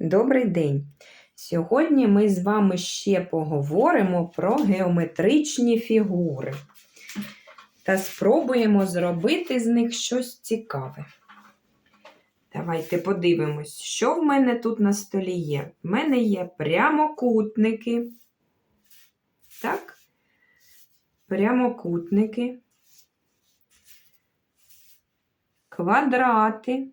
Добрий день! Сьогодні ми з вами ще поговоримо про геометричні фігури та спробуємо зробити з них щось цікаве. Давайте подивимось, що в мене тут на столі є. В мене є прямокутники. Так, прямокутники, квадрати.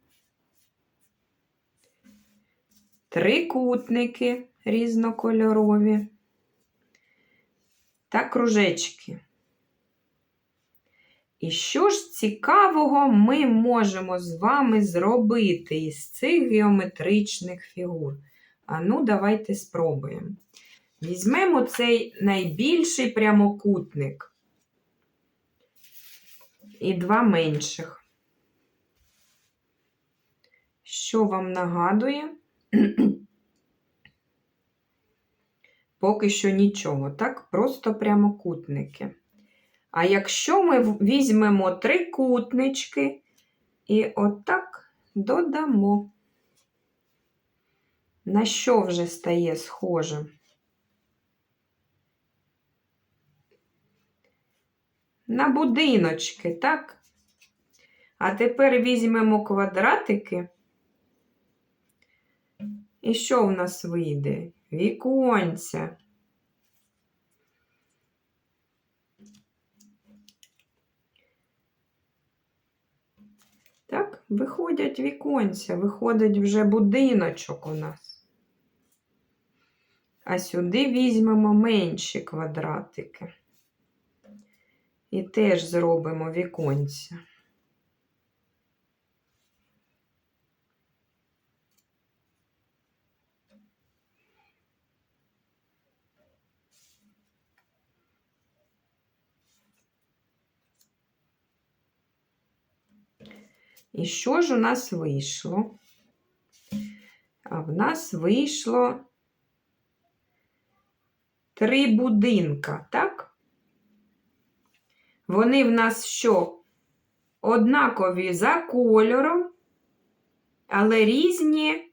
Трикутники різнокольорові та кружечки. І що ж цікавого ми можемо з вами зробити із цих геометричних фігур? А ну, давайте спробуємо. Візьмемо цей найбільший прямокутник і два менших. Що вам нагадує? Поки що нічого, так? Просто прямокутники. А якщо ми візьмемо трикутнички і отак додамо, на що вже стає схожим? На будиночки, так? А тепер візьмемо квадратики і що в нас вийде? Віконця. Так, виходять віконця, виходить вже будиночок у нас. А сюди візьмемо менші квадратики. І теж зробимо віконця. І що ж у нас вийшло? А в нас вийшло три будинка, так? Вони в нас що? Однакові за кольором, але різні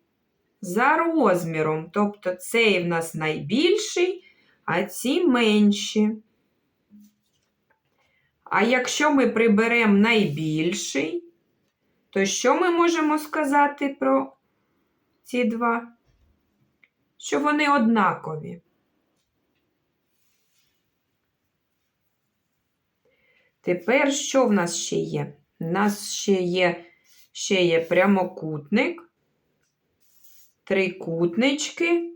за розміром. Тобто цей в нас найбільший, а ці менші. А якщо ми приберемо найбільший, то що ми можемо сказати про ці два? Що вони однакові. Тепер що в нас ще є? У нас ще є ще є прямокутник, трикутнички,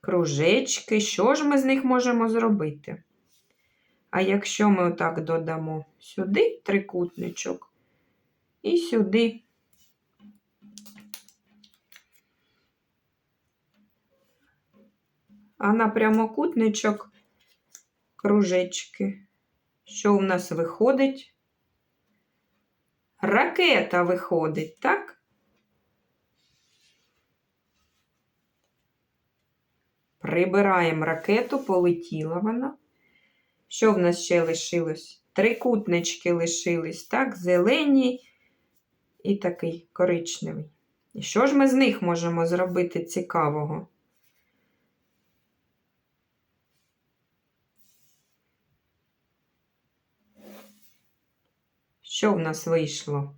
кружечки. Що ж ми з них можемо зробити? А якщо ми отак додамо сюди трикутничок, і сюди. А на прямокутничок кружечки. Що у нас виходить? Ракета виходить, так? Прибираємо ракету, полетіла вона. Що в нас ще лишилось? Трикутнички лишились, так? Зелені і такий коричневий. І що ж ми з них можемо зробити цікавого? Що в нас вийшло?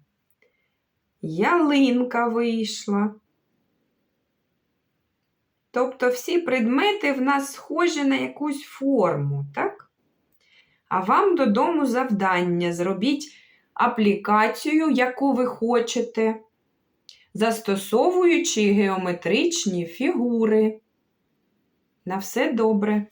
Ялинка вийшла. Тобто всі предмети в нас схожі на якусь форму, так? А вам додому завдання зробіть аплікацію, яку ви хочете, застосовуючи геометричні фігури. На все добре!